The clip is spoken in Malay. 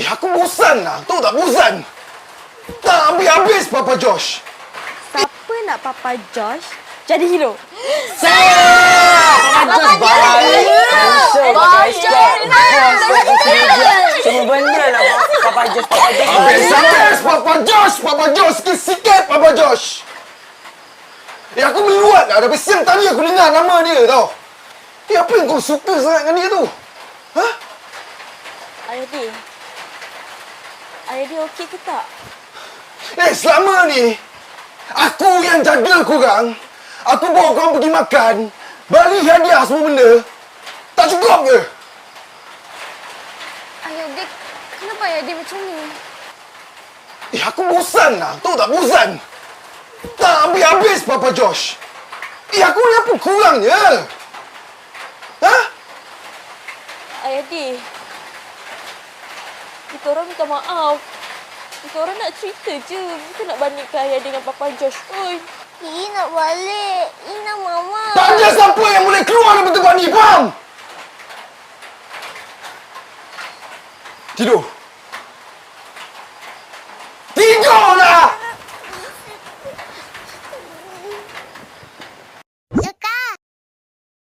Eh, aku bosan lah. Tahu tak bosan? Tak habis-habis Papa Josh. Siapa nak Papa Josh jadi hero? Papa Josh baik. Handsome, pakai step. Semua benda lah Papa Josh, Papa Josh. Habis-habis Papa Josh. Papa Josh. Sikit-sikit Papa Josh. Eh, aku meluat lah. Dari siang tadi aku dengar nama dia tau. Eh, apa yang kau suka sangat dengan dia tu? Ha? Ayah Ayah dia okey ke tak? Eh, selama ni, aku yang jaga korang. Aku bawa korang pergi makan. Bali hadiah semua benda. Tak cukup ke? Ayah dia, kenapa ayah dia macam ni? Eh, aku bosan lah. Tahu tak bosan? Tak habis-habis Papa Josh. Eh, aku ni apa kurangnya? Ha? Ayah dia. Kita orang minta maaf. Kita orang nak cerita je. Kita nak bandingkan ayah dengan Papa Josh. Oi. Ih, nak balik. Ina mama. Tak ada siapa yang boleh keluar dari tempat ni, faham? Tidur.